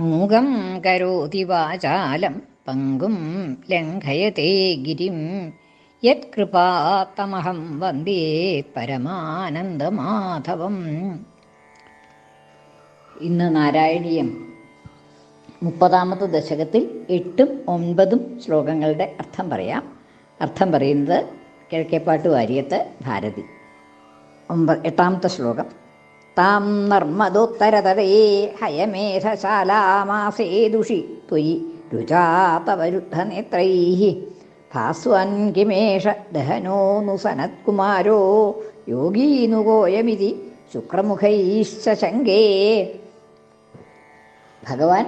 മൂകം കരോതി വാചാലം പങ്കും ലംഘയത്തെ ഗിരിം. യത്കൃപാത്തമഹം വന്ദേ പരമാനന്ദമാധവം. ഇന്ന് നാരായണീയം മുപ്പതാമത് ദശകത്തിൽ എട്ടും ഒൻപതും ശ്ലോകങ്ങളുടെ അർത്ഥം പറയാം. അർത്ഥം പറയുന്നത് കിഴക്കേപ്പാട്ട് വാര്യത്ത് ഭാരതി. ഒമ്പ എട്ടാമത്തെ ശ്ലോകം. താം നർമ്മദോത്തരതടേ ഹയമേധശാലാമാസേദുഷി ത്വയി രുചാതവരുദ്ധനേത്രൈ ഭാസ്വൻ കിമേഷ ദഹനോന്നു സനത്കുമാരോ യോഗീനുഗോയമിതി ശുക്രമുഖൈശ്ച ശങ്കേ ഭഗവാൻ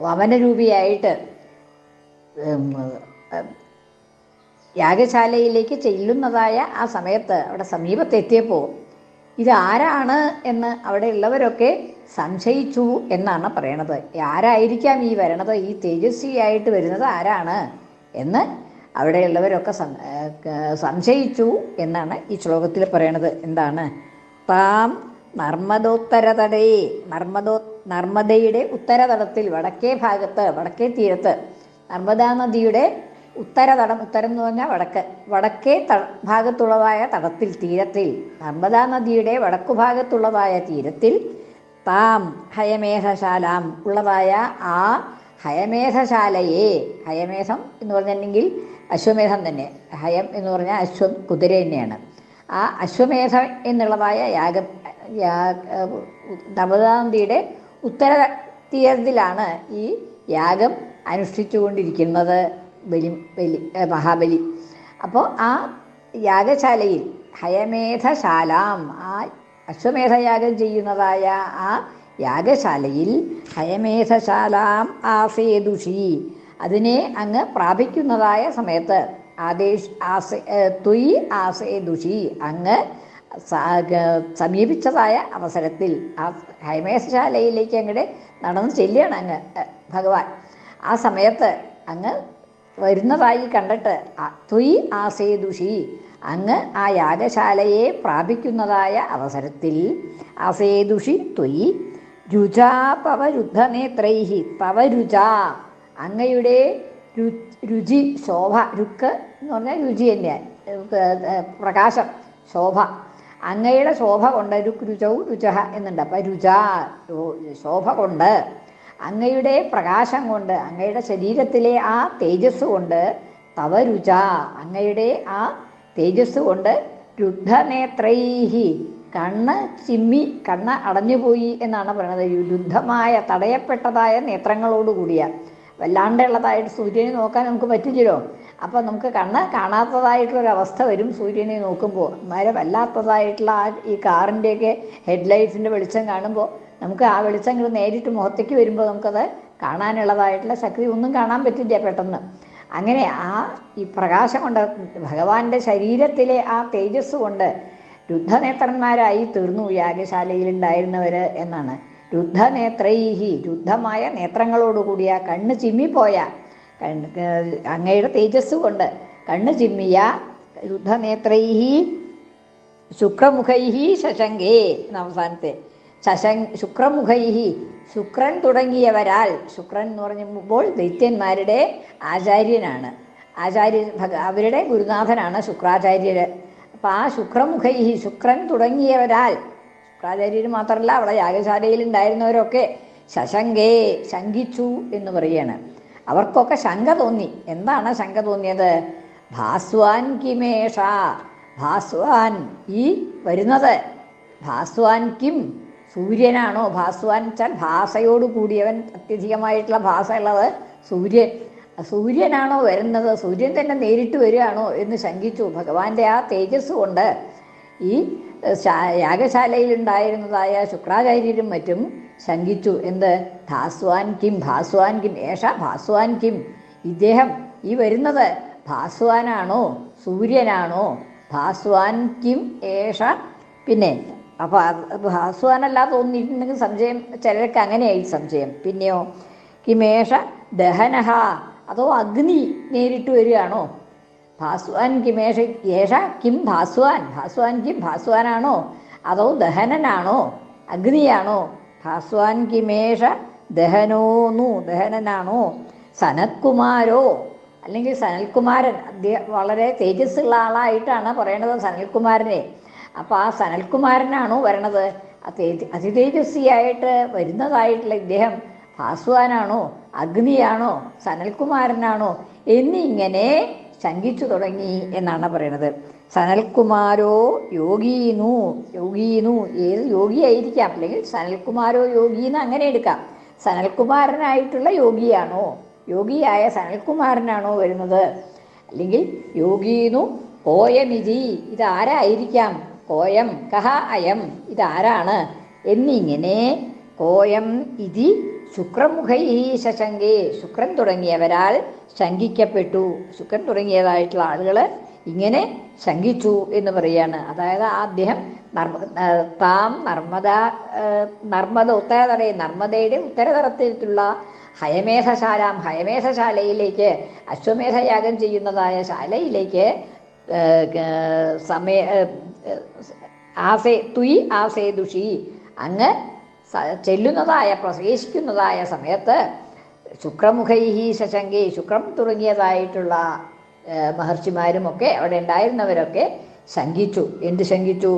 വമനരൂപിയായിട്ട് യാഗശാലയിലേക്ക് ചെല്ലുന്നതായ ആ സമയത്ത് അവിടെ സമീപത്തെത്തിയപ്പോൾ ഇതാരാണ് എന്ന് അവിടെയുള്ളവരൊക്കെ സംശയിച്ചു എന്നാണ് പറയണത്. ആരായിരിക്കാം ഈ വരണത്? ഈ തേജസ്വിയായിട്ട് വരുന്നത് ആരാണ്? എന്ന് അവിടെയുള്ളവരൊക്കെ സംശയിച്ചു എന്നാണ് ഈ ശ്ലോകത്തിൽ പറയണത്. എന്താണ്? താം നർമ്മദോത്തരതടേ നർമ്മദോ നർമ്മദയുടെ ഉത്തരതടത്തിൽ വടക്കേ ഭാഗത്ത് വടക്കേ തീരത്ത് നർമ്മദാ നദിയുടെ ഉത്തരതടം ഉത്തരം എന്ന് പറഞ്ഞാൽ വടക്ക്. വടക്കേ ത ഭാഗത്തുള്ളതായ തടത്തിൽ തീരത്തിൽ. നർമ്മദാ നദിയുടെ വടക്കു ഭാഗത്തുള്ളതായ തീരത്തിൽ താം ഹയമേധശാലാം ഉള്ളതായ ആ ഹയമേധശാലയെ ഹയമേധം എന്ന് പറഞ്ഞിട്ടുണ്ടെങ്കിൽ അശ്വമേധം തന്നെ. ഹയം എന്ന് പറഞ്ഞാൽ അശ്വം കുതിര തന്നെയാണ്. ആ അശ്വമേധം എന്നുള്ളതായ യാഗം നർമ്മദാനദിയുടെ ഉത്തര തീരത്തിലാണ് ഈ യാഗം അനുഷ്ഠിച്ചുകൊണ്ടിരിക്കുന്നത്. ബലി ബലി മഹാബലി. അപ്പോൾ ആ യാഗശാലയിൽ ഹയമേധശാലാം ആ അശ്വമേധയാഗം ചെയ്യുന്നതായ ആ യാഗശാലയിൽ ഹയമേധശാലാം ആസേതുഷി അതിനെ അങ്ങ് പ്രാപിക്കുന്നതായ സമയത്ത് ആദേശ് ആസേ തുയ് ആസേതുഷി അങ്ങ് സമീപിച്ചതായ അവസരത്തിൽ ആ ഹൈമേശശാലയിലേക്ക് അങ്ങോട്ട് നടന്ന് ചെല്ലുകയാണ് അങ്ങ് ഭഗവാൻ. ആ സമയത്ത് അങ്ങ് വരുന്നതായി കണ്ടിട്ട് തുയ് ആസേദുഷി അങ്ങ് ആ യാഗശാലയെ പ്രാപിക്കുന്നതായ അവസരത്തിൽ ആസേദുഷി ത്വയി. രുചാ പവരുദ്ധനേത്രൈഹി. പവരുച. അങ്ങയുടെ രു രുചി ശോഭ. രുക്ക് എന്ന് പറഞ്ഞാൽ രുചി തന്നെയാണ് പ്രകാശം ശോഭ. അങ്ങയുടെ ശോഭ കൊണ്ട് രുക് രുചൗ രുചഹ എന്നുണ്ട്. അപ്പം രുച ശോഭ കൊണ്ട് അങ്ങയുടെ പ്രകാശം കൊണ്ട് അങ്ങയുടെ ശരീരത്തിലെ ആ തേജസ് കൊണ്ട് തവ രുച അങ്ങയുടെ ആ തേജസ് കൊണ്ട് രുദ്ധനേത്രൈഹി. കണ്ണ് ചിമ്മി കണ്ണ് അടഞ്ഞുപോയി എന്നാണ് പറയുന്നത്. രുദ്ധമായ തടയപ്പെട്ടതായ നേത്രങ്ങളോടുകൂടിയ വല്ലാണ്ടുള്ളതായിട്ട് സൂര്യനെ നോക്കാൻ നമുക്ക് പറ്റില്ലല്ലോ. അപ്പം നമുക്ക് കണ്ണ് കാണാത്തതായിട്ടുള്ളൊരവസ്ഥ വരും സൂര്യനെ നോക്കുമ്പോൾ അന്നേരം വല്ലാത്തതായിട്ടുള്ള ആ ഈ കാറിന്റെയൊക്കെ ഹെഡ്ലൈറ്റ്സിന്റെ വെളിച്ചം കാണുമ്പോൾ നമുക്ക് ആ വെളിച്ചങ്ങൾ നേരിട്ട് മുഖത്തേക്ക് വരുമ്പോൾ നമുക്കത് കാണാനുള്ളതായിട്ടുള്ള ശക്തി ഒന്നും കാണാൻ പറ്റില്ല പെട്ടെന്ന്. അങ്ങനെ ആ ഈ പ്രകാശം കൊണ്ട് ഭഗവാന്റെ ശരീരത്തിലെ ആ തേജസ് കൊണ്ട് രുദ്ധനേത്രന്മാരായി തീർന്നു യാഗശാലയിലുണ്ടായിരുന്നവർ എന്നാണ്. രുദ്ധനേത്രൈഹി രുദ്ധമായ നേത്രങ്ങളോടുകൂടിയ കണ്ണ് ചിമ്മിപ്പോയ അങ്ങയുടെ തേജസ് കൊണ്ട് കണ്ണ് ചിമ്മിയ രുദ്ധനേത്രൈഹി ശുക്രമുഖൈഹി ശശങ്കേ എന്ന അവസാനത്തെ ശശൻ ശുക്രമുഖൈഹി. ശുക്രൻ തുടങ്ങിയവരാൽ ശുക്രൻ എന്ന് പറയുമ്പോൾ ദൈത്യന്മാരുടെ ആചാര്യനാണ്. ആചാര്യ അവരുടെ ഗുരുനാഥനാണ് ശുക്രാചാര്യർ അപ്പം ആ ശുക്രമുഖൈഹി ശുക്രൻ തുടങ്ങിയവരാൽ ശുക്രാചാര്യർ മാത്രമല്ല അവിടെ യാഗശാലയിൽ ഉണ്ടായിരുന്നവരൊക്കെ ശശങ്കേ ശങ്കിച്ചു എന്ന് പറയാണ്. അവർക്കൊക്കെ ശങ്ക തോന്നി. എന്താണ് ശങ്ക തോന്നിയത്? ഭാസ്വാൻ കിമേഷ ഭാസ്വാൻ ഈ വരുന്നത്. ഭാസ്വാൻ കിം സൂര്യനാണോ ഭാസ്വാൻ വെച്ചാൽ ഭാഷയോട് കൂടിയവൻ അത്യധികമായിട്ടുള്ള ഭാഷ ഉള്ളത് സൂര്യൻ. സൂര്യനാണോ വരുന്നത്? സൂര്യൻ തന്നെ നേരിട്ട് വരികയാണോ എന്ന് ശങ്കിച്ചു. ഭഗവാന്റെ ആ തേജസ് കൊണ്ട് ഈ യാഗശാലയിൽ ഉണ്ടായിരുന്നതായ ശുക്രാചാര്യരും മറ്റും ശങ്കിച്ചു. എന്ത്? ഭാസ്വാൻ കിം ഭാസ്വാൻ കിം ഏഷ ഭാസ്വാൻ കിം. ഇദ്ദേഹം ഈ വരുന്നത് ഭാസ്വാനാണോ? സൂര്യനാണോ? ഭാസ്വാൻ കിം ഏഷ പിന്നെ അപ്പോൾ ഭാസ്വാനല്ല തോന്നിയിട്ടുണ്ടെങ്കിൽ സംശയം ചിലർക്ക് അങ്ങനെയായി സംശയം. പിന്നെയോ കിമേഷ ദഹനഹ അതോ അഗ്നി നേരിട്ട് വരികയാണോ? ഭാസ്വാൻ കിമേഷ യേഷ കിം ഭാസ്വാൻ ഭാസ്വാൻ കിം ഭാസ്വാനാണോ അതോ ദഹനനാണോ? അഗ്നിയാണോ? ഭാസ്വാൻ കിമേഷ ദഹനോന്നു ദഹനനാണോ? സനത്കുമാരോ? അല്ലെങ്കിൽ സനൽകുമാരൻ അദ്ദേഹം വളരെ തേജസ്സുള്ള ആളായിട്ടാണ് പറയണത് സനൽകുമാരനെ. അപ്പോൾ ആ സനൽകുമാരനാണോ വരണത്? അതി തേജസ്വിയായിട്ട് വരുന്നതായിട്ടുള്ള ഇദ്ദേഹം ഭാസ്വാനാണോ അഗ്നിയാണോ? സനൽകുമാരനാണോ? എന്നിങ്ങനെ ശങ്കിച്ചു തുടങ്ങി എന്നാണ് പറയണത്. സനൽകുമാരോ യോഗീനു യോഗീനു ഏത് യോഗിയായിരിക്കാം? അല്ലെങ്കിൽ സനൽകുമാരോ യോഗീന്ന് അങ്ങനെ എടുക്കാം. സനൽകുമാരനായിട്ടുള്ള യോഗിയാണോ? യോഗിയായ സനൽകുമാരനാണോ വരുന്നത്? അല്ലെങ്കിൽ യോഗീനു ഓയമിതി ഇതാരായിരിക്കാം? കോയം കഹ അയം ഇതാരാണ്? എന്നിങ്ങനെ കോയം ഇതി ശുക്രമുഖൈ ശശങ്കേ. ശുക്രൻ തുടങ്ങിയവരാൽ ശങ്കിക്കപ്പെട്ടു. ശുക്രൻ തുടങ്ങിയതായിട്ടുള്ള ആളുകൾ ഇങ്ങനെ ശങ്കിച്ചു എന്ന് പറയാണ്. അതായത് ആദ്യം നർമ്മ താം നർമ്മദ നർമ്മദ ഉത്തരതടേ നർമ്മദയുടെ ഉത്തരതരത്തിലുള്ള ഹയമേധശാലാം ഹയമേധശാലയിലേക്ക് അശ്വമേധയാഗം ചെയ്യുന്നതായ ശാലയിലേക്ക് സമയ ആസേ തുയി ആസേ ദുഷി. അങ്ങ് ചെല്ലുന്നതായ പ്രവേശിക്കുന്നതായ സമയത്ത് ശുക്രമുഖൈഹി ശശങ്കി ശുക്രം തുടങ്ങിയതായിട്ടുള്ള മഹർഷിമാരും മഹർഷിമാരുമൊക്കെ അവിടെ ഉണ്ടായിരുന്നവരൊക്കെ ശങ്കിച്ചു. എന്ത് ശങ്കിച്ചു?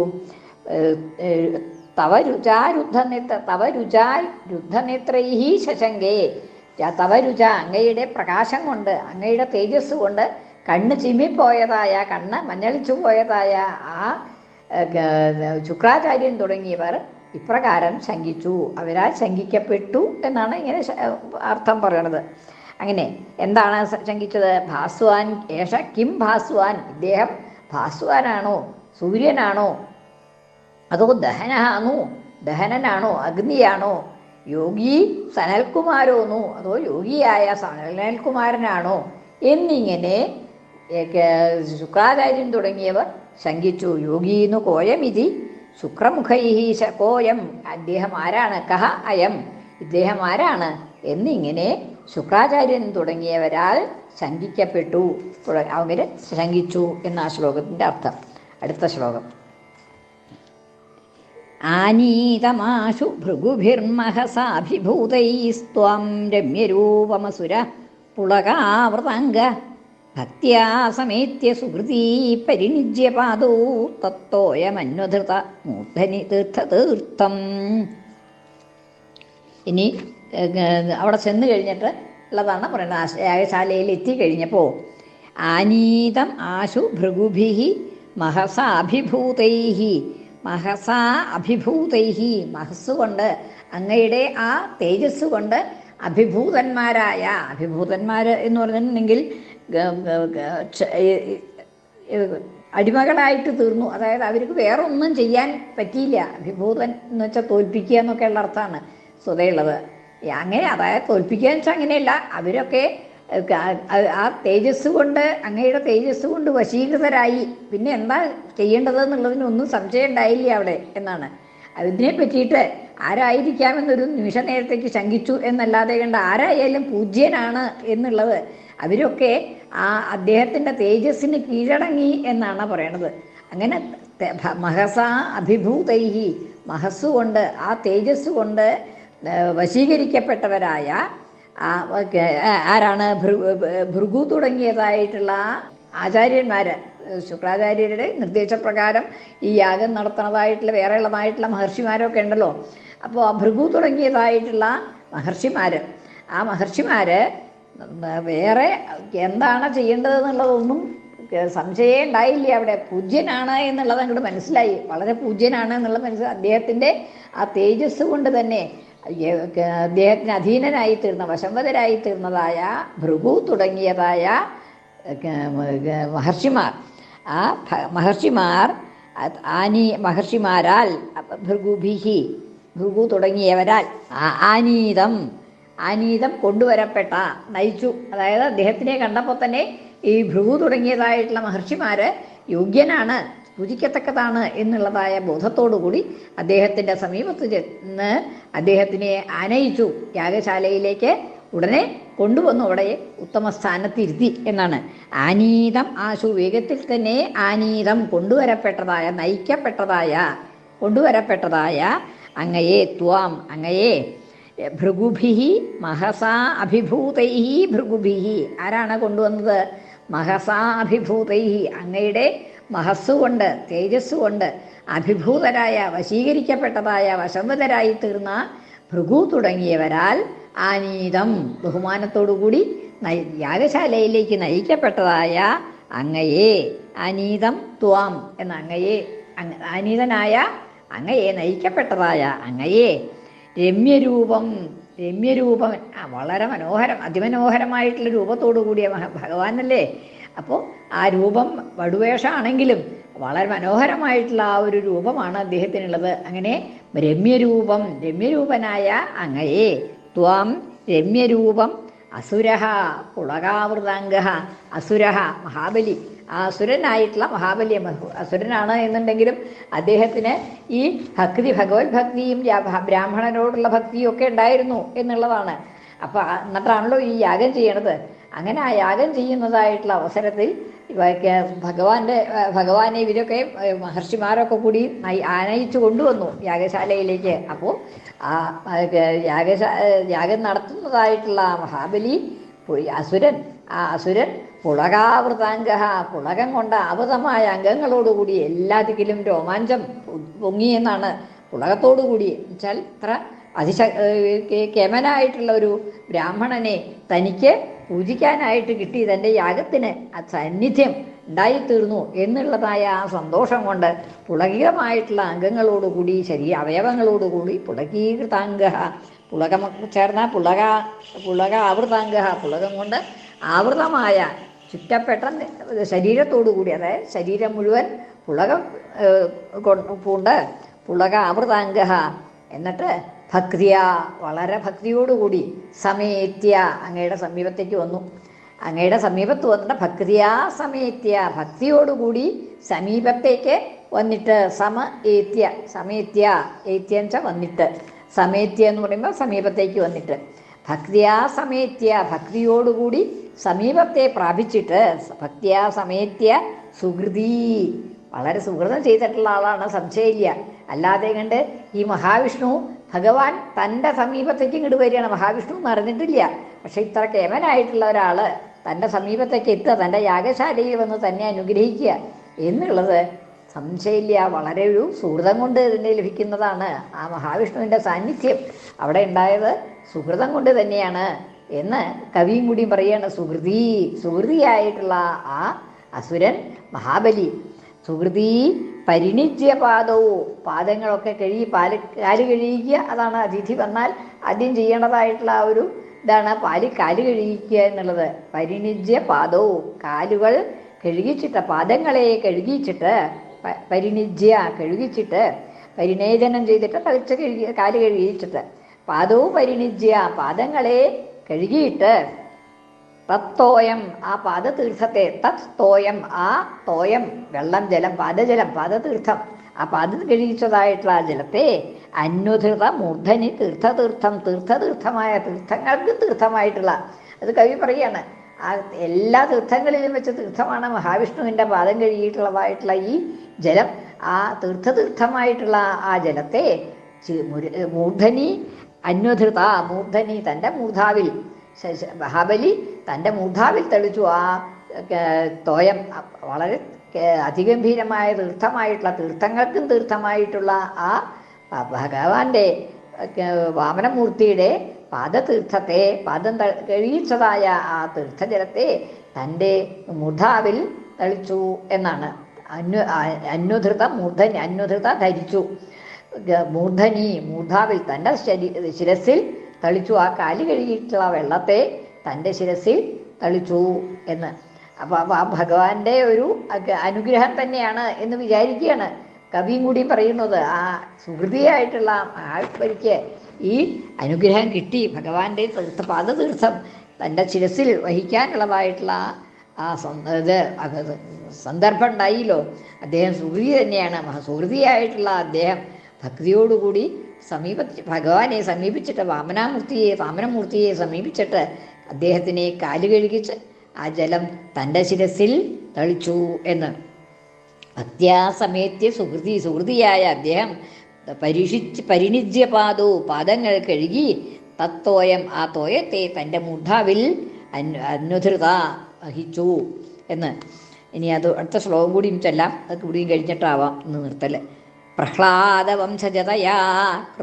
തവ രുചാ രുദ്ധനേത്ര തവ രുചാ രുദ്ധനേത്രൈഹി ശശങ്കേ. തവ രുച അങ്ങയുടെ പ്രകാശം കൊണ്ട് അങ്ങയുടെ തേജസ് കൊണ്ട് കണ്ണ് ചിമ്മിപ്പോയതായ കണ്ണ് മഞ്ഞളിച്ചു പോയതായ ആ ശുക്രാചാര്യൻ തുടങ്ങിയവർ ഇപ്രകാരം ശങ്കിച്ചു. അവരാൽ ശങ്കിക്കപ്പെട്ടു എന്നാണ് ഇങ്ങനെ അർത്ഥം പറയണത്. അങ്ങനെ എന്താണ് ശങ്കിച്ചത്? ഭാസ്വാൻ ഏഷ കിം ഭാസ്വാൻ ഇദ്ദേഹം ഭാസ്വാനാണോ? സൂര്യനാണോ? അതോ ദഹനാണോ ദഹനനാണോ? അഗ്നിയാണോ? യോഗി സനൽകുമാരോന്നോ? അതോ യോഗിയായ സനൽകുമാരനാണോ? എന്നിങ്ങനെ ശുക്രാചാര്യൻ തുടങ്ങിയവർ ശങ്കിച്ചു യോഗീന്നു കോയമിതി? ശുക്രമുഖൈ കോയം. അദ്ദേഹം ആരാണ്? കഹ അയം. ഇദ്ദേഹം ആരാണ്? എന്നിങ്ങനെ ശുക്രാചാര്യൻ തുടങ്ങിയവരാൽ ശങ്കിക്കപ്പെട്ടു. അവർ ശങ്കിച്ചു എന്ന ആ ശ്ലോകത്തിന്റെ അർത്ഥം. അടുത്ത ശ്ലോകം. ആനീതമാശു ഭൃഗുഭിർമഹസാഭിഭൂതൈസ്ത്വം രമ്യരൂപമസുര പുളകാവൃതാംഗ ഭക്ത്യാ സമേത്യ സുഹൃതീ പരിണിജ്യ പാദോ തത്തോയമന്വധൃത മൂർധനി തീർത്ഥതീർത്ഥം. ഇനി അവിടെ ചെന്ന് കഴിഞ്ഞിട്ട് ഉള്ളതാണ് പറയുന്നത്. ആശ- യാഗശാലയിൽ എത്തിക്കഴിഞ്ഞപ്പോൾ ആനീതം ആശു ഭൃഗുഭി മഹസാഭിഭൂതൈഹി മഹസാ അഭിഭൂതൈഹി മഹസ് കൊണ്ട് അങ്ങയുടെ ആ തേജസ് കൊണ്ട് അഭിഭൂതന്മാരായ അഭിഭൂതന്മാർ എന്ന് പറഞ്ഞിട്ടുണ്ടെങ്കിൽ അടിമകളായിട്ട് തീർന്നു. അതായത് അവർക്ക് വേറെ ഒന്നും ചെയ്യാൻ പറ്റിയില്ല. അഭിഭൂതൻ എന്ന് വെച്ചാൽ തോൽപ്പിക്കുക എന്നൊക്കെയുള്ള അർത്ഥമാണ് സ്വതയുള്ളത്. അങ്ങനെ അതായത് തോൽപ്പിക്കുക എന്ന് വെച്ചാൽ അങ്ങനെയല്ല. അവരൊക്കെ ആ- തേജസ് കൊണ്ട് അങ്ങയുടെ തേജസ് കൊണ്ട് വശീകൃതരായി. പിന്നെ എന്താ ചെയ്യേണ്ടത് സംശയം ഉണ്ടായില്ല അവിടെ എന്നാണ്. അതിനെ പറ്റിയിട്ട് ആരായിരിക്കാമെന്നൊരു നിമിഷ നേരത്തേക്ക് ശങ്കിച്ചു എന്നല്ലാതെ കണ്ട് ആരായാലും പൂജ്യനാണ് എന്നുള്ളത് അവരൊക്കെ ആ അദ്ദേഹത്തിന്റെ തേജസ്സിന് കീഴടങ്ങി എന്നാണ് പറയണത്. അങ്ങനെ മഹസാ അഭിഭൂതൈഹി മഹസ്സുകൊണ്ട് ആ തേജസ് കൊണ്ട് വശീകരിക്കപ്പെട്ടവരായ ആരാണ്? ഭൃഗു തുടങ്ങിയതായിട്ടുള്ള ആചാര്യന്മാർ ശുക്രാചാര്യരുടെ നിർദ്ദേശപ്രകാരം ഈ യാഗം നടത്തുന്നതായിട്ടുള്ള വേറെ ഉള്ളതായിട്ടുള്ള മഹർഷിമാരൊക്കെ ഉണ്ടല്ലോ. അപ്പോൾ ഭൃഗു തുടങ്ങിയതായിട്ടുള്ള മഹർഷിമാർ ആ മഹർഷിമാർ വേറെ എന്താണ് ചെയ്യേണ്ടതെന്നുള്ളതൊന്നും സംശയം ഉണ്ടായില്ല അവിടെ. പൂജ്യനാണ് എന്നുള്ളത് അങ്ങോട്ട് മനസ്സിലായി. വളരെ പൂജ്യനാണ് എന്നുള്ള മനസ്സിലായി. അദ്ദേഹത്തിന്റെ ആ തേജസ് കൊണ്ട് തന്നെ അദ്ദേഹത്തിന് അധീനനായി തീർന്ന തീർന്നതായ ഭൃഗു തുടങ്ങിയതായ മഹർഷിമാർ. ആ മഹർഷിമാർ ആനി മഹർഷിമാരാൽ ഭൃഗുഭിഹി ഭൃഗു തുടങ്ങിയവരാൽ ആനീതം ആനീതം കൊണ്ടുവരപ്പെട്ട നയിച്ചു. അതായത് അദ്ദേഹത്തിനെ കണ്ടപ്പോൾ തന്നെ ഈ ഭ്രൂ തുടങ്ങിയതായിട്ടുള്ള മഹർഷിമാര് യോഗ്യനാണ് പൂജിക്കത്തക്കതാണ് എന്നുള്ളതായ ബോധത്തോടുകൂടി അദ്ദേഹത്തിന്റെ സമീപത്ത് ചെന്ന് അദ്ദേഹത്തിനെ ആനയിച്ചു. യാഗശാലയിലേക്ക് ഉടനെ കൊണ്ടുവന്നു. അവിടെ ഉത്തമ സ്ഥാനത്തിരുത്തി എന്നാണ്. ആനീതം ആശു വേഗത്തിൽ തന്നെ ആനീതം കൊണ്ടുവരപ്പെട്ടതായ നയിക്കപ്പെട്ടതായ കൊണ്ടുവരപ്പെട്ടതായ അങ്ങയെ ത്വാം അങ്ങയെ ഭൃഗുഭിഹി മഹസാ അഭിഭൂതൈ ഭൃഗുഭിഹി ആരാണ് കൊണ്ടുവന്നത്? മഹസാ അഭിഭൂതൈ. അങ്ങയുടെ മഹസ്സുകൊണ്ട് തേജസ്സുകൊണ്ട് അഭിഭൂതരായ വശീകരിക്കപ്പെട്ടതായ വശംവതരായി തീർന്ന ഭൃഗു തുടങ്ങിയവരാൽ ആനീതം. ബഹുമാനത്തോടുകൂടി യാഗശാലയിലേക്ക് നയിക്കപ്പെട്ടതായ അങ്ങയെ അനീതം ത്വാം എന്ന അങ്ങയെ അങ്ങ അനീതനായ അങ്ങയെ നയിക്കപ്പെട്ടതായ അങ്ങയെ രമ്യരൂപം രമ്യരൂപം. ആ, വളരെ മനോഹരം അതിമനോഹരമായിട്ടുള്ള രൂപത്തോടു കൂടിയ ഭഗവാനല്ലേ? അപ്പോൾ ആ രൂപം വടുവേഷമാണെങ്കിലും വളരെ മനോഹരമായിട്ടുള്ള ആ ഒരു രൂപമാണ് അദ്ദേഹത്തിനുള്ളത്. അങ്ങനെ രമ്യരൂപം രമ്യരൂപനായ അങ്ങയെ ത്വാം രമ്യരൂപം അസുരഹ പുളകാവൃതാംഗ അസുരഹ മഹാബലി അസുരനായിട്ടുള്ള മഹാബലി മഹു- അസുരനാണ് എന്നുണ്ടെങ്കിലും അദ്ദേഹത്തിന് ഈ ഭക്തി ഭഗവത് ഭക്തിയും ബ്രാഹ്മണനോടുള്ള ഭക്തിയും ഒക്കെ ഉണ്ടായിരുന്നു എന്നുള്ളതാണ്. അപ്പോൾ എന്നിട്ടാണല്ലോ ഈ യാഗം ചെയ്യണത്. അങ്ങനെ ആ യാഗം ചെയ്യുന്നതായിട്ടുള്ള അവസരത്തിൽ ഭഗവാന്റെ ഭഗവാനെ ഇവരൊക്കെ മഹർഷിമാരൊക്കെ കൂടി നയി- ആനയിച്ചു കൊണ്ടുവന്നു യാഗശാലയിലേക്ക്. അപ്പോൾ ആ യാഗശാ യാഗം നടത്തുന്നതായിട്ടുള്ള മഹാബലി അസുരൻ ആ അസുരൻ പുളകാവൃതാംഗ പുളകം കൊണ്ട ആവൃതമായ അംഗങ്ങളോടുകൂടി എല്ലാത്തിലും രോമാഞ്ചം പൊങ്ങി എന്നാണ് പുളകത്തോടുകൂടി. വെച്ചാൽ ഇത്ര അതിശ കെമനായിട്ടുള്ള ഒരു ബ്രാഹ്മണനെ തനിക്ക് പൂജിക്കാനായിട്ട് കിട്ടി. തന്റെ യാഗത്തിന് സാന്നിധ്യം ഉണ്ടായിത്തീർന്നു എന്നുള്ളതായ ആ സന്തോഷം കൊണ്ട് പുളകീകമായിട്ടുള്ള അംഗങ്ങളോടുകൂടി ശരീര അവയവങ്ങളോടുകൂടി പുളകീകൃതാംഗ പുളകം ചേർന്ന പുളക പുളക ആവൃതാംഗ പുളകം കൊണ്ട് ആവൃതമായ ചുറ്റപ്പെട്ട ശരീരത്തോടു കൂടി അതായത് ശരീരം മുഴുവൻ പുളക പൂണ്ട്. പുളക ആവൃതാംഗ എന്നിട്ട് ഭക്തിയ വളരെ ഭക്തിയോടുകൂടി സമേത്യ അങ്ങയുടെ സമീപത്തേക്ക് വന്നു. അങ്ങയുടെ സമീപത്ത് വന്നിട്ട് ഭക്തിയാ സമേത്യ ഭക്തിയോടുകൂടി സമീപത്തേക്ക് വന്നിട്ട് സമ ഏത്യ സമേത്യ ഏത്യ എന്ന് വന്നിട്ട്. സമേത്യ എന്ന് പറയുമ്പോൾ സമീപത്തേക്ക് വന്നിട്ട്. ഭക്തിയാ സമേത്യ ഭക്തിയോടുകൂടി സമീപത്തെ പ്രാപിച്ചിട്ട് ഭക്തിയാ സമേത്യ സുഹൃതി. വളരെ സുഹൃതം ചെയ്തിട്ടുള്ള ആളാണ് സംശയമില്ല അല്ലാതെ കണ്ട് ഈ മഹാവിഷ്ണു ഭഗവാൻ തന്റെ സമീപത്തേക്ക് ഇങ്ങോട്ട് വരികയാണ്. മഹാവിഷ്ണു എന്ന് അറിഞ്ഞിട്ടില്ല. പക്ഷെ ഇത്ര കേമനായിട്ടുള്ള ഒരാൾ തന്റെ സമീപത്തേക്ക് എത്തുക തന്റെ യാഗശാലയിൽ വന്ന് തന്നെ അനുഗ്രഹിക്കുക എന്നുള്ളത് സംശയമില്ല വളരെ ഒരു സുഹൃതം കൊണ്ട് തന്നെ ലഭിക്കുന്നതാണ് ആ മഹാവിഷ്ണുവിന്റെ സാന്നിധ്യം. അവിടെ ഉണ്ടായത് സുഹൃതം കൊണ്ട് തന്നെയാണ് എന്ന് കവിയും കൂടി പറയുകയാണ് സുഹൃതി സുഹൃതിയായിട്ടുള്ള ആ അസുരൻ മഹാബലി. സുഹൃതി പരിണിജ്യ പാദവും പാദങ്ങളൊക്കെ കഴുകി പാൽ കാൽ കഴുകിക്കുക അതാണ് അതിഥി വന്നാൽ ആദ്യം ചെയ്യേണ്ടതായിട്ടുള്ള ആ ഒരു ഇതാണ് പാൽ കാൽ കഴുകിക്കുക എന്നുള്ളത്. പരിണിജ്യ പാദവും കാലുകൾ കഴുകിച്ചിട്ട് പാദങ്ങളെ കഴുകിച്ചിട്ട് പരിണിജ്യ കഴുകിച്ചിട്ട് പരിണേചനം ചെയ്തിട്ട് തളിച്ച് കഴുകി കാൽ കഴുകിച്ചിട്ട്. പാദവും പരിണിജ്യ പാദങ്ങളെ കഴുകിയിട്ട് തത്തോയം ആ പാദതീർത്ഥത്തെ തത് തോയം ആ തോയം വെള്ളം ജലം പാദജലം പാദതീർത്ഥം. ആ പാദം കഴുകിച്ചതായിട്ടുള്ള ആ ജലത്തെ അന്വധൃത മൂർധനി തീർത്ഥതീർത്ഥം തീർത്ഥതീർത്ഥമായ തീർത്ഥങ്ങൾക്ക് തീർത്ഥമായിട്ടുള്ള അത് കവി പറയാണ് ആ എല്ലാ തീർത്ഥങ്ങളിലും വെച്ച് തീർത്ഥമാണ് മഹാവിഷ്ണുവിന്റെ പാദം കഴുകിയിട്ടുള്ളതായിട്ടുള്ള ഈ ജലം. ആ തീർത്ഥതീർത്ഥമായിട്ടുള്ള ആ ജലത്തെ മൂർധനി അന്വധൃത മൂർധനി തന്റെ മൂർധാവിൽ മഹാബലി തന്റെ മൂർധാവിൽ തെളിച്ചു. ആ തോയം വളരെ അതിഗംഭീരമായ തീർത്ഥമായിട്ടുള്ള തീർത്ഥങ്ങൾക്കും തീർത്ഥമായിട്ടുള്ള ആ ഭഗവാന്റെ വാമനമൂർത്തിയുടെ പാദതീർത്ഥത്തെ പാദം കഴിയിച്ചതായ ആ തീർത്ഥജലത്തെ തന്റെ മൂർധാവിൽ തളിച്ചു എന്നാണ്. അന്വ അന്വധൃത മൂർധനി അന്വധൃത ധരിച്ചു. മൂർധനി മൂർധാവിൽ തന്റെ ശരീ ശിരസിൽ തളിച്ചു. ആ കാലി കഴുകിയിട്ടുള്ള വെള്ളത്തെ തന്റെ ശിരസിൽ തളിച്ചു എന്ന്. അപ്പോൾ ആ ഭഗവാന്റെ ഒരു അനുഗ്രഹം തന്നെയാണ് എന്ന് വിചാരിക്കുകയാണ്. കവിയും കൂടി പറയുന്നത് ആ സുഹൃതിയായിട്ടുള്ള ആൾപ്പരിക്ക് ഈ അനുഗ്രഹം കിട്ടി. ഭഗവാന്റെ തീർത്ഥ പാദതീർത്ഥം തന്റെ ശിരസിൽ വഹിക്കാനുള്ളതായിട്ടുള്ള ആ ഇത് സന്ദർഭം ഉണ്ടായില്ലോ. അദ്ദേഹം സുഹൃതി തന്നെയാണ് സുഹൃതിയായിട്ടുള്ള അദ്ദേഹം ഭക്തിയോടുകൂടി സമീപ ഭഗവാനെ സമീപിച്ചിട്ട് വാമനാമൂർത്തിയെ വാമനമൂർത്തിയെ സമീപിച്ചിട്ട് അദ്ദേഹത്തിനെ കാൽ കഴുകിച്ച് ആ ജലം തന്റെ ശിരസിൽ തളിച്ചു എന്ന്. ഭക്തിയാസമേത്യ സുഹൃതി സുഹൃതിയായ അദ്ദേഹം പരിഷിച്ച് പരിണിജ്യ പാദോ പാദങ്ങൾ കഴുകി തത്തോയം ആ തോയത്തെ തന്റെ മുഠാവിൽ അന് അനുധൃത വഹിച്ചു എന്ന്. ഇനി അത് അടുത്ത ശ്ലോകം കൂടിയും ചെല്ലാം. അത് കൂടിയും കഴിഞ്ഞിട്ടാവാം ഇന്ന് നിർത്തൽ പ്രഹ്ലാദവംശജതയാ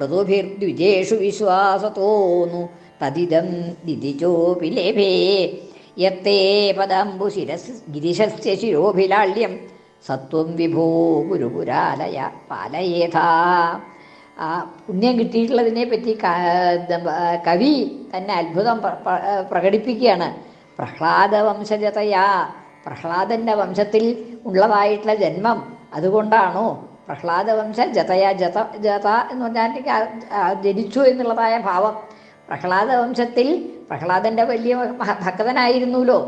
ഋതുഭിർദ്വിജേഷു വിശ്വാസത്തോന്നു തദിദം ദിതിജോപി ലേഭേ യത്തേ പദംബു ശിരസ് ഗിരിശസ്യ ശിരോഭിലാള്യം. സത്വം വിഭോ ഗുരുപുരാലയ പാലയേഥാ. ആ പുണ്യം കിട്ടിയിട്ടുള്ളതിനെ പറ്റി കവി തന്നെ അത്ഭുതം പ്ര- പ്ര- പ്രകടിപ്പിക്കുകയാണ്. പ്രഹ്ലാദ വംശജതയാ പ്രഹ്ലാദന്റെ വംശത്തിൽ ഉള്ളതായിട്ടുള്ള ജന്മം അതുകൊണ്ടാണോ പ്രഹ്ലാദ ജതയാ ജത ജത എന്ന് പറഞ്ഞാൽ ജനിച്ചു എന്നുള്ളതായ ഭാവം. പ്രഹ്ലാദവംശത്തിൽ പ്രഹ്ലാദന്റെ വലിയ ഭക്തനായിരുന്നുല്ലോ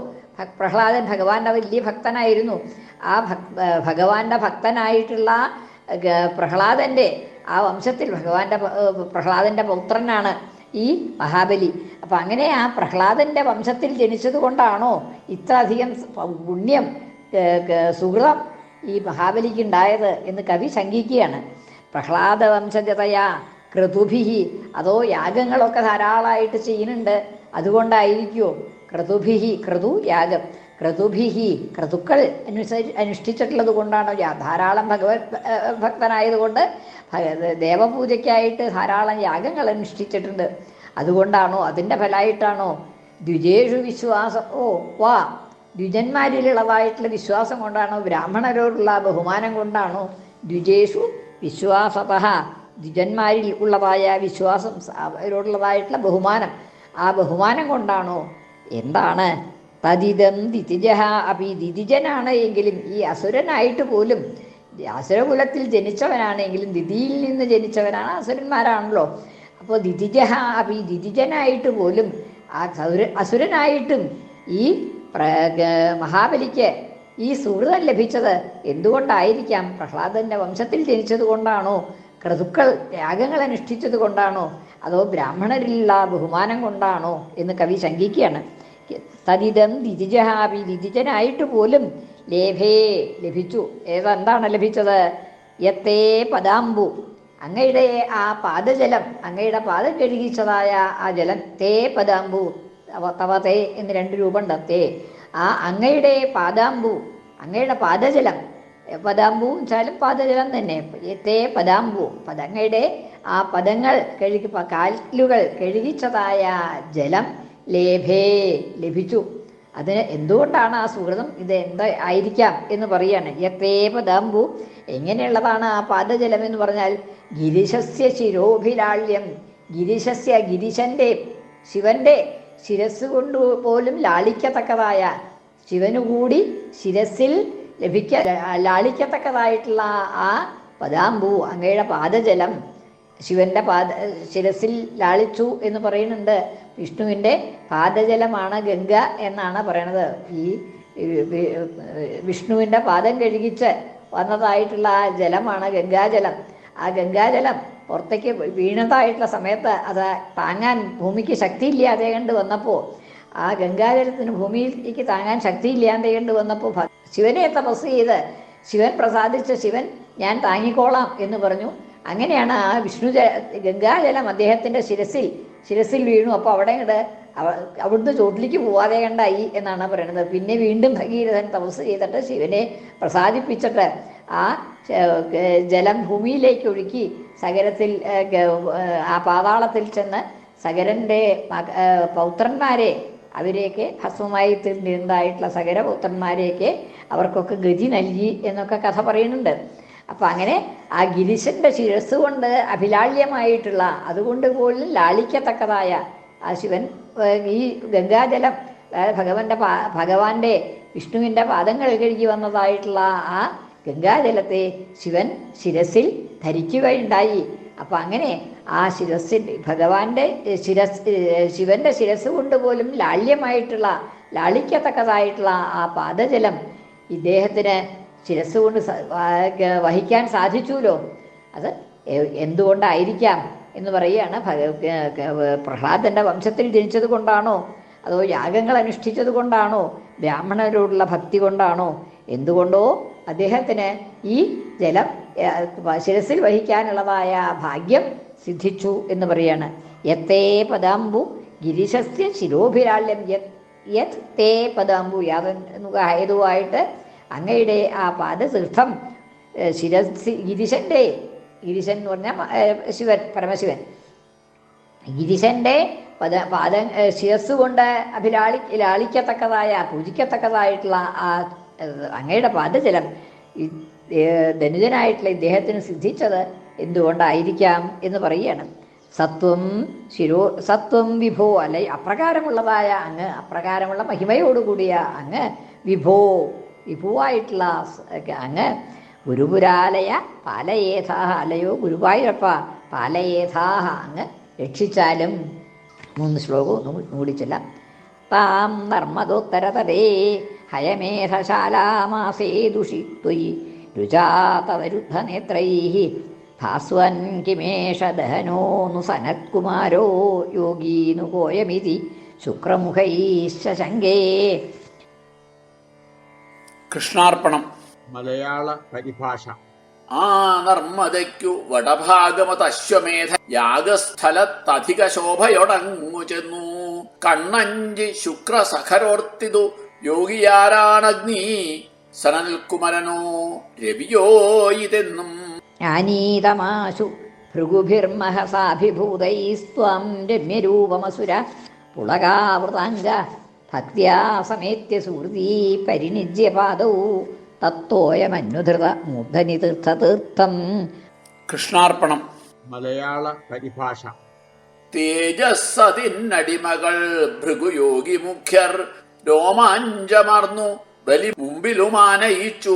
പ്രഹ്ലാദൻ ഭഗവാന്റെ വലിയ ഭക്തനായിരുന്നു. ആ ഭക് ഭഗവാന്റെ ഭക്തനായിട്ടുള്ള പ്രഹ്ലാദന്റെ ആ വംശത്തിൽ ഭഗവാന്റെ പ്രഹ്ലാദന്റെ പൗത്രനാണ് ഈ മഹാബലി. അപ്പം അങ്ങനെ ആ പ്രഹ്ലാദന്റെ വംശത്തിൽ ജനിച്ചത് കൊണ്ടാണോ ഇത്ര അധികം പുണ്യം സുഹൃതം ഈ മഹാബലിക്ക് ഉണ്ടായത് എന്ന് കവി ശങ്കിക്കുകയാണ്. പ്രഹ്ലാദ വംശജതയാ ക്രതുഭിഹി. അതോ യാഗങ്ങളൊക്കെ ധാരാളമായിട്ട് ചെയ്യുന്നുണ്ട്. അതുകൊണ്ടായിരിക്കുമോ ക്രതുഭിഹി ക്രതു യാഗം. ക്രതുഭിഹി ക്രതുക്കൾ അനുസരി അനുഷ്ഠിച്ചിട്ടുള്ളത് കൊണ്ടാണോ? ധാരാളം ഭഗവത് ഭക്തനായതുകൊണ്ട് ദേവപൂജയ്ക്കായിട്ട് ധാരാളം യാഗങ്ങൾ അനുഷ്ഠിച്ചിട്ടുണ്ട്. അതുകൊണ്ടാണോ? അതിന്റെ ഫലമായിട്ടാണോ ദ്വിജേഷു വിശ്വാസം ഓ വാ ദ്വിജന്മാരിലുള്ളതായിട്ടുള്ള വിശ്വാസം കൊണ്ടാണോ ബ്രാഹ്മണരോടുള്ള ബഹുമാനം കൊണ്ടാണോ ദ്വിജേഷു വിശ്വാസത? ദ്വിജന്മാരിൽ ഉള്ളതായ വിശ്വാസം അവരോടുള്ളതായിട്ടുള്ള ബഹുമാനം ആ ബഹുമാനം കൊണ്ടാണോ? എന്താണ്? തതിതം ദിതിജഹ അപ്പം ഈ ദിതിജനാണ് എങ്കിലും ഈ അസുരനായിട്ട് പോലും അസുരകുലത്തിൽ ജനിച്ചവനാണെങ്കിലും ദിതിയിൽ നിന്ന് ജനിച്ചവനാണ് അസുരന്മാരാണല്ലോ. അപ്പോൾ ദിതിജഹ അപ്പം ഈ ദിതിജനായിട്ട് പോലും ആ സൗര അസുരനായിട്ടും ഈ മഹാബലിക്ക് ഈ സുഹൃതം ലഭിച്ചത് എന്തുകൊണ്ടായിരിക്കാം? പ്രഹ്ലാദന്റെ വംശത്തിൽ ജനിച്ചത് കൊണ്ടാണോ ക്രതുക്കൾ ത്യാഗങ്ങൾ അനുഷ്ഠിച്ചത് കൊണ്ടാണോ അതോ ബ്രാഹ്മണരിലുള്ള ബഹുമാനം കൊണ്ടാണോ? എന്ന് കവി ശങ്കിക്കുകയാണ്. തദിതം ദിതിജഹാപി ദിതിജനായിട്ട് പോലും ലേഭേ ലഭിച്ചു. ഏതെന്താണ് ലഭിച്ചത്? യത്തേ പദാംബു. അങ്ങയുടെ ആ പാദജലം അങ്ങയുടെ പാദം കഴുകിച്ചതായ ആ ജലം തേ പദാംബു. തവ തവ തേ എന്ന് രണ്ട് രൂപം ആ അങ്ങയുടെ പാദാംബു അങ്ങയുടെ പാദജലം. പദാംബു വെച്ചാലും പാദജലം തന്നെ. തേ പദാംബു. പദങ്ങളുടെ ആ പദങ്ങൾ കഴുകി കാലുകൾ കഴുകിച്ചതായ ജലം ലേഭേ ലഭിച്ചു. അതിന് എന്തുകൊണ്ടാണ് ആ സുഹൃതം ഇത് എന്താ ആയിരിക്കാം എന്ന് പറയാണ്. യത്തേ പദാംബു. എങ്ങനെയുള്ളതാണ് ആ പാദജലം എന്ന് പറഞ്ഞാൽ ഗിരിശസ്യ ശിരോഭിലാള്യം. ഗിരിശസ്യ ഗിരിശന്റെ ശിവന്റെ ശിരസ് കൊണ്ട് പോലും ലാളിക്കത്തക്കതായ ശിവനു കൂടി ശിരസിൽ ലഭിക്ക ലാളിക്കത്തക്കതായിട്ടുള്ള ആ പദാംബു അങ്ങയുടെ പാദജലം ശിവന്റെ പാദ ശിരസിൽ ലാളിച്ചു എന്ന് പറയുന്നുണ്ട്. വിഷ്ണുവിന്റെ പാദജലമാണ് ഗംഗ എന്നാണ് പറയണത്. ഈ വിഷ്ണുവിന്റെ പാദം കഴുകിച്ച് വന്നതായിട്ടുള്ള ആ ജലമാണ് ഗംഗാജലം. ആ ഗംഗാജലം പുറത്തേക്ക് വീണതായിട്ടുള്ള സമയത്ത് അത് താങ്ങാൻ ഭൂമിക്ക് ശക്തിയില്ലാതെ കണ്ട് വന്നപ്പോൾ ആ ഗംഗാജലത്തിന് ഭൂമിയിലേക്ക് താങ്ങാൻ ശക്തിയില്ലാതെ കണ്ട് വന്നപ്പോൾ ശിവനെ തപസ് ചെയ്ത് ശിവൻ പ്രസാദിച്ച ശിവൻ ഞാൻ താങ്ങിക്കോളാം എന്ന് പറഞ്ഞു. അങ്ങനെയാണ് ആ വിഷ്ണു ഗംഗാജലം അദ്ദേഹത്തിന്റെ ശിരസിൽ ശിരസിൽ വീണു. അപ്പോൾ അവിടെ ഇങ്ങോട്ട് അവിടുന്ന് ചോട്ടിലേക്ക് പോവാതെ കണ്ടായി എന്നാണ് പറയുന്നത്. പിന്നെ വീണ്ടും ഭഗീരഥൻ തപസ് ചെയ്തിട്ട് ശിവനെ പ്രസാദിപ്പിച്ചിട്ട് ആ ജലം ഭൂമിയിലേക്ക് ഒഴുക്കി ഏ, ആ പാതാളത്തിൽ ചെന്ന് സകരന്റെ മക പൗത്രന്മാരെ അവരെയൊക്കെ ഭസ്മമായി തീർന്നിരുന്നതായിട്ടുള്ള സകര പൗത്രന്മാരെയൊക്കെ അവർക്കൊക്കെ ഗതി നൽകി എന്നൊക്കെ കഥ പറയുന്നുണ്ട്. അപ്പം അങ്ങനെ ആ ഗിരിശന്റെ ശിരസ് കൊണ്ട് അഭിലാള്യമായിട്ടുള്ള അതുകൊണ്ട് പോലും ലാളിക്കത്തക്കതായ ആ ശിവൻ ഈ ഗംഗാജലം ഭഗവന്റെ ഭഗവാന്റെ വിഷ്ണുവിന്റെ പാദങ്ങൾ കഴുകി വന്നതായിട്ടുള്ള ആ ഗംഗാജലത്തെ ശിവൻ ശിരസിൽ ധരിക്കുകയുണ്ടായി. അപ്പം അങ്ങനെ ആ ശിരസിൽ ഭഗവാന്റെ ശിരസ് ശിവന്റെ ശിരസ് കൊണ്ട് പോലും ലാള്യമായിട്ടുള്ള ലാളിക്കത്തക്കതായിട്ടുള്ള ആ പാദജലം ഇദ്ദേഹത്തിന് ശിരസ് കൊണ്ട് വഹിക്കാൻ സാധിച്ചുല്ലോ അത് എന്തുകൊണ്ടായിരിക്കാം എന്ന് പറയുകയാണ് പ്രഹ്ലാദന്റെ വംശത്തിൽ ജനിച്ചത് കൊണ്ടാണോ? അതോ യാഗങ്ങൾ അനുഷ്ഠിച്ചത് കൊണ്ടാണോ? ബ്രാഹ്മണരോടുള്ള ഭക്തി കൊണ്ടാണോ? എന്തുകൊണ്ടോ അദ്ദേഹത്തിന് ഈ ജലം ശിരസിൽ വഹിക്കാനുള്ളതായ ഭാഗ്യം സിദ്ധിച്ചു എന്ന് പറയാണ്. യത്തേ പദാംബു ഗിരിശസ്യ ശിരോഭിരാള്യം യത് തേ പദാംബു യാതൊന്നുകായതുമായിട്ട് അങ്ങയുടെ ആ പാദതീർത്ഥം ശിരസി ഗിരിശന്റെ ഗിരിശൻ എന്ന് പറഞ്ഞാൽ ശിവൻ പരമശിവൻ. ഗിരിശന്റെ പദ പാദ ശിരസ് കൊണ്ട് അഭിലാളി ലാളിക്കത്തക്കതായ പൂജിക്കത്തക്കതായിട്ടുള്ള ആ അങ്ങയുടെ പാദജലം. ധനുജനായിട്ടുള്ള ഇദ്ദേഹത്തിന് സിദ്ധിച്ചത് എന്തുകൊണ്ടായിരിക്കാം എന്ന് പറയുകയാണ്. സത്വം ശിരോ സത്വം വിഭോ അല്ലെ അപ്രകാരമുള്ളതായ അങ്ങ് അപ്രകാരമുള്ള മഹിമയോടുകൂടിയ അങ്ങ് വിഭോ വിഭുവായിട്ടുള്ള അങ്ങ് ഗുരുപുരാലയ പാലയേഥാഹ അല്ലയോ ഗുരുവായൂരപ്പ പാലയേഥാഹ അങ്ങ് രക്ഷിച്ചാലും മൂന്ന് ശ്ലോകവും കൂടി ചൊല്ലാം. താം നർമ്മദോത്തരതരേ ഹയമേധശാലാമാസേ ദുഷിത്വയി രുചാതവരുദ്ധനേത്രൈ ഭാസ്വൻ കിമേഷ ദഹനോനു സനത്കുമാരോ യോഗീനു കോയമിതി. ശുക്രമുഖൈശങ്കേ കൃഷ്ണാർപ്പണം. മലയാള പരിഭാഷ. ആ നർമ്മദയ്ക്കു വടഭാഗമത് അശ്വമേധ യാഗസ്ഥലത്തധിക ശോഭയൊടങ്ങു ചെന്നു കണ്ണഞ്ചി ശുക്ര സഖരോർത്തിതു യോഗിയാരാണഗ്നി സനൽകുമരനോ രവിയോ ഇതെന്നും. ആനീതമാശു ഭൃഗുഭിർമഹസാഭിഭൂതൈസ്ത്വം രമ്യരൂപമസുര പുളകാവൃതാംഗ ഭക്ത്യാ സമേത്യ സുഹൃതീ പരിണിജ്യ പാദൗ തത്തോയമന്യുധൃത മൂർധനി തീർത്ഥതീർത്ഥം കൃഷ്ണാർപ്പണം. മലയാള പരിഭാഷ. തേജസ്സതിന്നടിമകൾ ഭൃഗുയോഗി മുഖ്യർ രോമാഞ്ചമർന്നു ബലി മുമ്പിലുമാനയിച്ചു.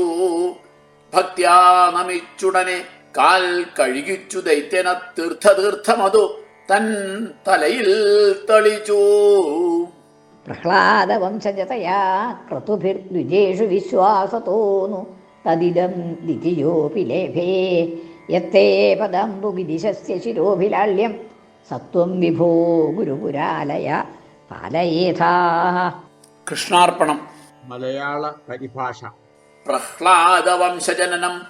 ഭക്ത്യാ നമിച്ചുടനെ കാൽ കഴുകിച്ചു ദൈത്യന തീർത്ഥതീർത്ഥമതു തൻ തലയിൽ തളിച്ചു. പ്രഹ്ലാദവംശജതയാ ക്രതുഭിർദ്വിജേഷു വിശ്വാസത്തോന്നു തദിദം ദ്വിതീയോപി ലേഭേ യത്തേ പദംബുഗിരിശസ്യ ശിരോഭിലാള്യം സത്വം വിഭോ ഗുരുപുരാലയ പാലയേഥാ കൃഷ്ണാർപ്പണം. മലയാള പരിഭാഷ. പ്രഹ്ലാദ വംശജനനം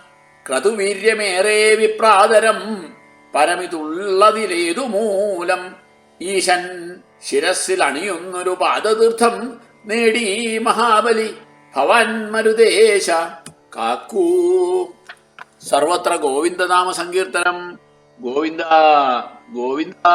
ക്രതുവീര്യമേറെ വിപ്രാതരം. പരമിതുള്ളതിലേതു മൂലം ഈശൻ ശിരസിൽ അണിയുന്നൊരു പാദതീർത്ഥം നേടി മഹാബലി. ഭവാൻ മരുദേശ കാക്കൂ. സർവത്ര ഗോവിന്ദനാമ സങ്കീർത്തനം ഗോവിന്ദ. ഗോവിന്ദ.